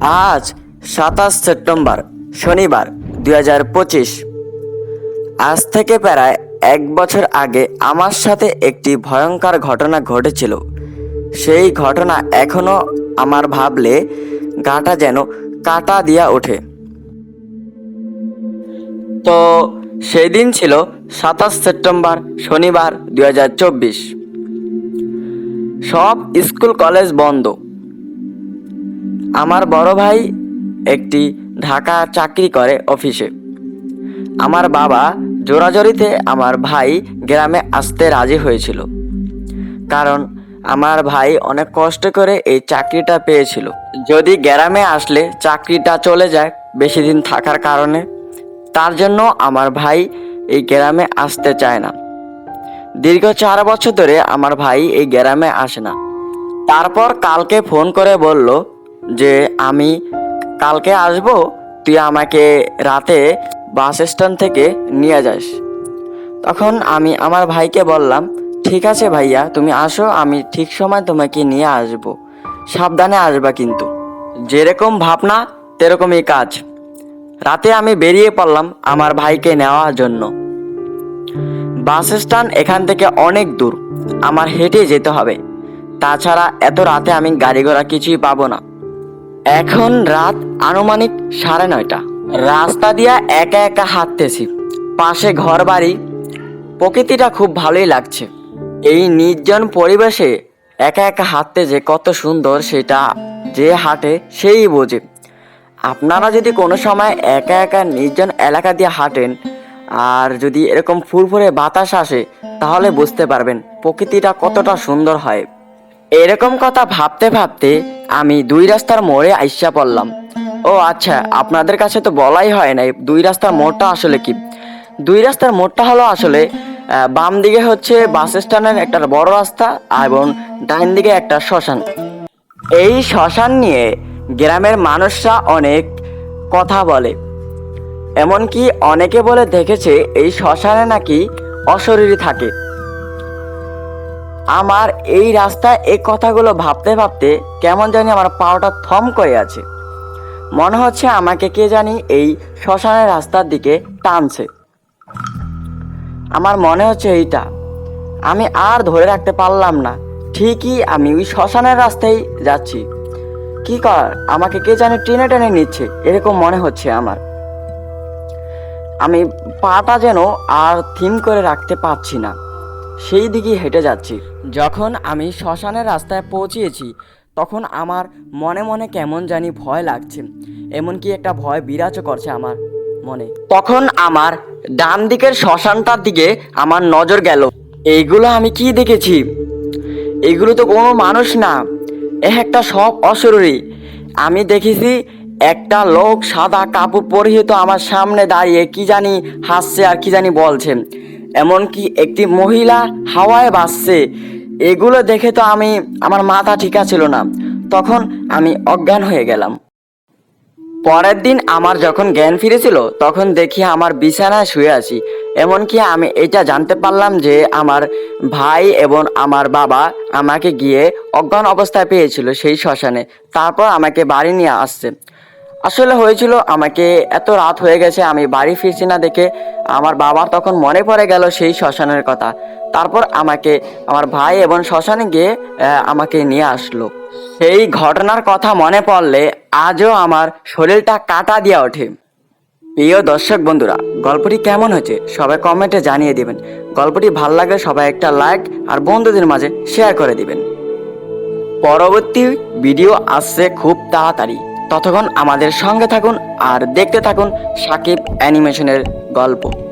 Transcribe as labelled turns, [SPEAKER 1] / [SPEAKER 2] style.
[SPEAKER 1] আজ সাতাশ সেপ্টেম্বর, শনিবার, দুই হাজার পঁচিশ। আজ থেকে প্রায় এক বছর আগে আমার সাথে একটি ভয়ঙ্কর ঘটনা ঘটেছিল। সেই ঘটনা এখনও আমার ভাবলে গাটা যেন কাটা দিয়া ওঠে। তো সেই দিন ছিল সাতাশ সেপ্টেম্বর, শনিবার, দুই হাজার চব্বিশ। সব স্কুল কলেজ বন্ধ। আমার বড় ভাই একটি ঢাকা চাকরি করে অফিসে। আমার বাবা জোরাজোরিতে আমার ভাই গ্রামে আসতে রাজি হয়েছিল। কারণ আমার ভাই অনেক কষ্ট করে এই চাকরিটা পেয়েছিল। যদি গ্রামে আসলে চাকরিটা চলে যায় বেশি দিন থাকার কারণে, তার জন্য আমার ভাই এই গ্রামে আসতে চায় না। দীর্ঘ চার বছর ধরে আমার ভাই এই গ্রামে আসে না। তারপর কালকে ফোন করে বলল যে আমি কালকে আসব, তুই আমাকে রাতে বাস স্ট্যান্ড থেকে নিয়ে যাস। তখন আমি আমার ভাইকে বললাম, ঠিক আছে ভাইয়া, তুমি আসো, আমি ঠিক সময় তোমাকে নিয়ে আসব। সাবধানে আসবা কিন্তু। যেরকম ভাবনা, তেরকমই কাজ। রাতে আমি বেরিয়ে পড়লাম আমার ভাইকে নেওয়ার জন্য। বাস স্ট্যান্ড এখান থেকে অনেক দূর, আমার হেঁটে যেতে হবে। তাছাড়া এত রাতে আমি গাড়ি ঘোড়া কিছুই পাবো না। এখন রাত আনুমানিক সাড়ে নয়টা। রাস্তা দিয়া একা একা হাঁটতেছি। পাশে ঘর বাড়ি প্রকৃতিটা খুব ভালোই লাগছে। এই নির্জন পরিবেশে একা একা হাঁটতে যে কত সুন্দর সেটা যে হাঁটে সেই বোঝে। আপনারা যদি কোনো সময় একা একা নির্জন এলাকা দিয়ে হাঁটেন আর যদি এরকম ফুরফুরে বাতাস আসে, তাহলে বুঝতে পারবেন প্রকৃতিটা কতটা সুন্দর হয়। এরকম কথা ভাবতে ভাবতে আমি দুই রাস্তার মোড়ে আইসা পড়লাম। ও আচ্ছা আপনাদের কাছে তো বলাই হয় নাই দুই রাস্তার মোড়টা আসলে কি? দুই রাস্তার মোড়টা হলো আসলে বাম দিকে হচ্ছে বাস স্ট্যান্ডের একটা বড় রাস্তা এবং ডান দিকে একটা শ্মশান। এই শ্মশান নিয়ে গ্রামের মানুষরা অনেক কথা বলে। এমনকি অনেকে বলে দেখেছে এই শ্মশানে নাকি অশরীরী থাকে। আমার এই রাস্তায় এই কথাগুলো ভাবতে ভাবতে কেমন জানি আমার পাওটা থম করে আছে। মনে হচ্ছে আমাকে কে জানি এই শ্মশানের রাস্তার দিকে টানছে। আমার মনে হচ্ছে এইটা। আমি আর ধরে রাখতে পারলাম না। ঠিকই আমি ওই শ্মশানের রাস্তায় যাচ্ছি। কি কর, আমাকে কে জানি টেনে টেনে নিচ্ছে, এরকম মনে হচ্ছে আমার। আমি পাটা যেন আর থিম করে রাখতে পারছি না। সেই দিকেই হেঁটে যাচ্ছি। যখন আমি শ্মশানের রাস্তায় পৌঁছিয়েছি তখন আমার মনে মনে কেমন জানি ভয় লাগছে এমনকি একটা ভয় বিরাজও করছে আমার মনে। তখন আমার ডান দিকের শ্মশানটার দিকে আমার নজর গেল। এইগুলো আমি কি দেখেছি? এগুলো তো কোনো মানুষ না এ একটা সব অশরীরী। আমি দেখেছি একটা লোক সাদা কাপড় পরিহিত আমার সামনে দাঁড়িয়ে কি জানি হাসছে আর কি জানি বলছে। এমনকি একটি মহিলা হাওয়ায় বাসছে এগুলো দেখে তো আমি, আমার মাথা ঠিকা ছিল না। তখন আমি অজ্ঞান হয়ে গেলাম। পরের দিন আমার যখন জ্ঞান ফিরেছিল, তখন দেখি আমার বিছানায় শুয়ে আছি। এমনকি আমি এটা জানতে পারলাম যে আমার ভাই এবং আমার বাবা আমাকে গিয়ে অজ্ঞান অবস্থায় পেয়েছিল সেই শ্মশানে। তারপর আমাকে বাড়ি নিয়ে আসছে। আসলে হয়েছিল, আমাকে এত রাত হয়ে গেছে, আমি বাড়ি ফিরছি না দেখে আমার বাবার তখন মনে পড়ে গেল সেই শ্মশানের কথা। তারপর আমাকে, আমার ভাই এবং শ্মশানে গিয়ে আমাকে নিয়ে আসলো। সেই ঘটনার কথা মনে পড়লে আজও আমার শরীরটা কাটা দিয়ে ওঠে। প্রিয় দর্শক বন্ধুরা, গল্পটি কেমন হয়েছে সবাই কমেন্টে জানিয়ে দিবেন। গল্পটি ভালো লাগলে সবাই একটা লাইক আর বন্ধুদের মাঝে শেয়ার করে দিবেন। পরবর্তী ভিডিও আসছে খুব তাড়াতাড়ি। ততক্ষণ আমাদের সঙ্গে থাকুন আর দেখতে থাকুন সাকিব অ্যানিমেশনের গল্প।